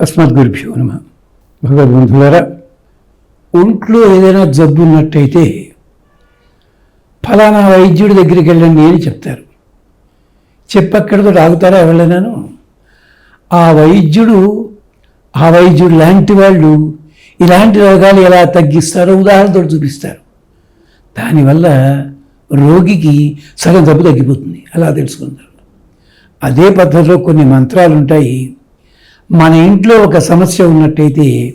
అస్మద్గురుభ్యో నమ. భగవద్బంధులారా ఒంట్లో ఏదైనా జబ్బు ఉన్నట్టయితే ఫలానా వైద్యుడి దగ్గరికి వెళ్ళండి అని చెప్తారు. చెప్పక్కడితో ఆగుతారా ఎవరైనాను ఆ వైద్యుడు ఆ వైద్యుడు లాంటి వాళ్ళు ఇలాంటి రోగాలు ఎలా తగ్గిస్తారో ఉదాహరణతో చూపిస్తారు. దానివల్ల రోగికి సగం జబ్బు తగ్గిపోతుంది. అలా తెలుసుకుంటారు. అదే పద్ధతిలో కొన్ని మంత్రాలు ఉంటాయి మన ఇంట్లో ఒక సమస్య ఉన్నట్టయితే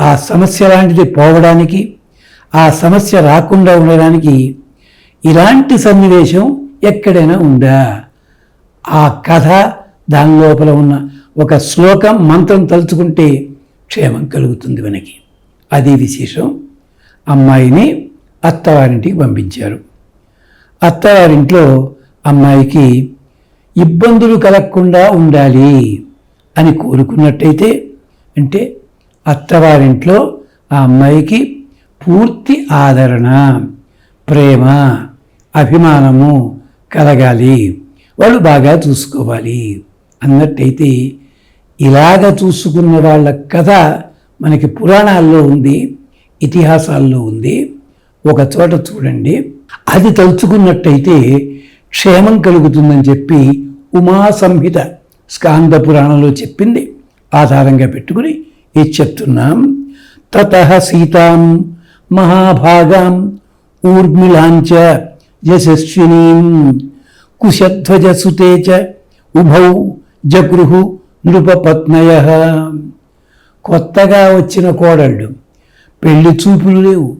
ఆ సమస్య లాంటిది పోవడానికి ఆ సమస్య రాకుండా ఉండడానికి ఇలాంటి సన్నివేశం ఎక్కడైనా ఉందా? ఆ కథ దాని లోపల ఉన్న ఒక శ్లోకం మంత్రం తలుచుకుంటే క్షేమం కలుగుతుంది మనకి. అది విశేషం. అమ్మాయిని అత్తవారింటికి పంపించారు. అత్తవారింట్లో అమ్మాయికి ఇబ్బందులు కలగకుండా ఉండాలి. అని కోరుకున్నట్టయితే అంటే అత్తవారింట్లో ఆ అమ్మాయికి పూర్తి ఆదరణ ప్రేమ అభిమానము కలగాలి. వాళ్ళు బాగా చూసుకోవాలి. అన్నట్టయితే ఇలాగ చూసుకున్న వాళ్ళ కథ మనకి పురాణాల్లో ఉంది ఇతిహాసాల్లో ఉంది. ఒక చోట చూడండి. అది తలుచుకున్నట్టయితే క్షేమం కలుగుతుందని చెప్పి ఉమా సంహిత స్కాంద పురాణంలో చెప్పింది. ఆధారంగా పెట్టుకుని ఇది చెప్తున్నాం. తత సీతాం మహాభాగాం ఊర్మిళాంచ యశస్వినీం కుశధ్వజసుతే చ ఉభౌ జగృహు నృపపత్నయ. కొత్తగా వచ్చిన కోడళ్ళు పెళ్ళి చూపులు లేవు.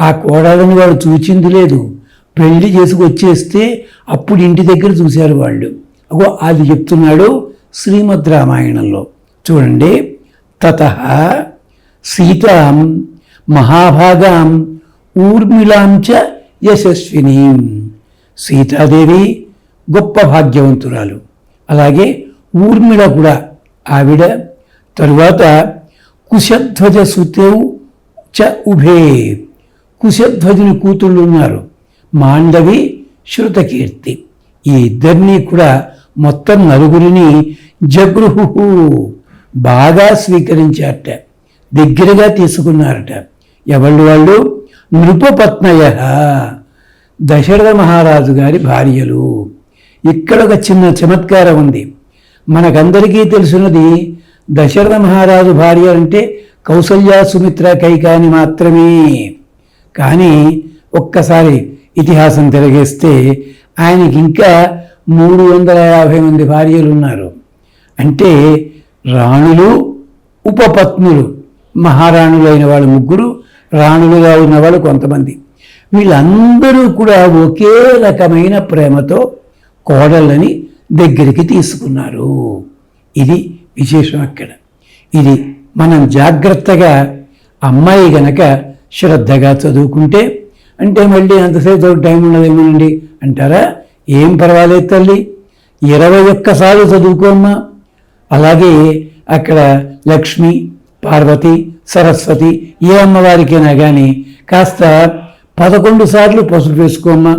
ఆ కోడళ్ళని వాడు చూచింది లేదు. పెళ్ళి చేసుకొచ్చేస్తే అప్పుడు ఇంటి దగ్గర చూశారు వాళ్ళు. అగో అది చెప్తున్నాడు శ్రీమద్ రామాయణంలో. చూడండి. తత సీతాం మహాభాగాం చ యశస్వినీ. సీతాదేవి గొప్ప భాగ్యవంతురాలు. అలాగే ఊర్మిళ కూడా ఆవిడ. తరువాత కుశధ్వజ సుతేవు చ ఉభే. కుశధ్వజుని కూతుళ్ళు ఉన్నారు. మాండవి శృతకీర్తి. ఈ ఇద్దరినీ కూడా మొత్తం నలుగురిని జగృహు బాగా స్వీకరించారట. దగ్గరగా తీసుకున్నారట. ఎవళ్ళు వాళ్ళు? నృపపత్నయ దశరథ మహారాజు గారి భార్యలు. ఇక్కడ ఒక చిన్న చమత్కారం ఉంది. మనకందరికీ తెలిసినది దశరథ మహారాజు భార్య అంటే కౌసల్య సుమిత్ర కైకాని మాత్రమే. కానీ ఒక్కసారి ఇతిహాసం తిరగేస్తే ఆయనకి ఇంకా మూడు వందల యాభై మంది భార్యలు ఉన్నారు అంటే రాణులు ఉపపత్నులు మహారాణులైన వాళ్ళు ముగ్గురు రాణులుగా ఉన్న వాళ్ళు కొంతమంది. వీళ్ళందరూ కూడా ఒకే రకమైన ప్రేమతో కోడళ్ళని దగ్గరికి తీసుకున్నారు. ఇది విశేషం అక్కడ ఇది మనం జాగ్రత్తగా అమ్మాయి గనక శ్రద్ధగా చదువుకుంటే అంటే మళ్ళీ అంతసేపు టైం ఉండదేమోనండి అంటారా? ఏం పర్వాలేదు తల్లి. ఇరవై ఒక్కసార్లు చదువుకోమ్మా అలాగే అక్కడ లక్ష్మి పార్వతి సరస్వతి ఏ అమ్మవారికైనా కానీ కాస్త పదకొండు సార్లు పసుపు వేసుకోమ్మ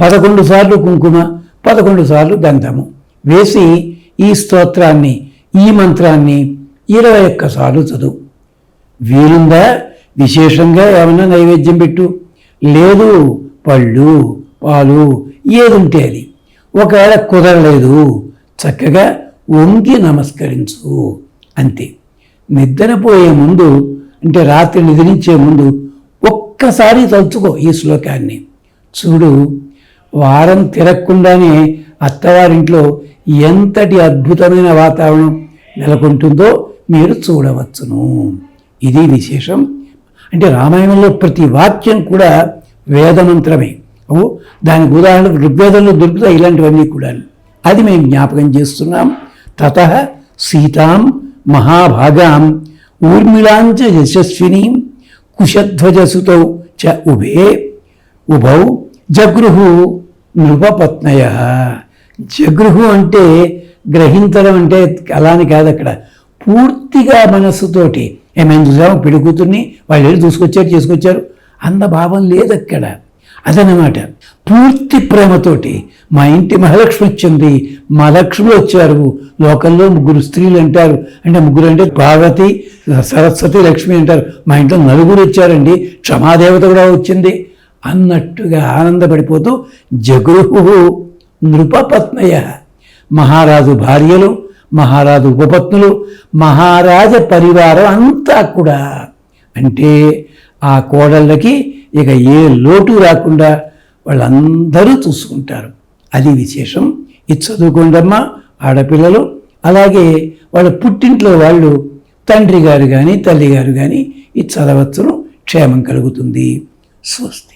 పదకొండు సార్లు కుంకుమ పదకొండు సార్లు గంధము వేసి ఈ స్తోత్రాన్ని ఈ మంత్రాన్ని ఇరవై ఒక్కసార్లు చదువు. వీలుందా? విశేషంగా ఏమైనా నైవేద్యం పెట్టు. లేదు పళ్ళు పాలు ఏదుంటే అది. ఒకవేళ కుదరలేదు చక్కగా వంగి నమస్కరించు అంతే. నిద్రపోయే ముందు అంటే రాత్రి నిద్రించే ముందు ఒక్కసారి తలుచుకో ఈ శ్లోకాన్ని. చూడు వారం తిరగకుండానే అత్తవారింట్లో ఎంతటి అద్భుతమైన వాతావరణం నెలకొంటుందో మీరు చూడవచ్చును. ఇది విశేషం. అంటే రామాయణంలో ప్రతి వాక్యం కూడా వేదమంత్రమే. ఓ దానికి ఉదాహరణ ఋగ్వేదంలో దొరుకుతాయి ఇలాంటివన్నీ కూడా అది మేము జ్ఞాపకం చేస్తున్నాం. తత సీతాం మహాభాగాం ఊర్మిళాంచ యశస్వినీం కుశధ్వజసుతౌ చ ఉభే ఉభౌ జగృహు నృపపత్నయ జగృహు అంటే గ్రహించడం అంటే అలాని కాదు అక్కడ. పూర్తిగా మనస్సుతోటి ఏమైనా చూసాము పెళ్ళి కూతుర్ని వాళ్ళు వెళ్ళి చూసుకొచ్చారు చేసుకొచ్చారు. అన్న భావం లేదు అక్కడ అదనమాట పూర్తి ప్రేమతోటి మా ఇంటి మహాలక్ష్మి వచ్చింది. మా లక్ష్మి వచ్చారు. లోకల్లో ముగ్గురు స్త్రీలు అంటారు. అంటే ముగ్గురు అంటే పార్వతి సరస్వతి లక్ష్మి అంటారు. మా ఇంట్లో నలుగురు వచ్చారండి. క్షమాదేవత కూడా వచ్చింది. అన్నట్టుగా ఆనందపడిపోతూ జగృహు నృపపత్నయ మహారాజు భార్యలు మహారాజు ఉపపత్నులు మహారాజ పరివారం అంతా కూడా. అంటే ఆ కోడళ్ళకి ఇక ఏ లోటు రాకుండా వాళ్ళందరూ చూసుకుంటారు. అది విశేషం. ఇది చదువుకోండమ్మా ఆడపిల్లలు. అలాగే వాళ్ళ పుట్టింట్లో వాళ్ళు తండ్రి గారు కానీ తల్లి గారు కానీ ఇది చదవచ్చును క్షేమం కలుగుతుంది. స్వస్తి.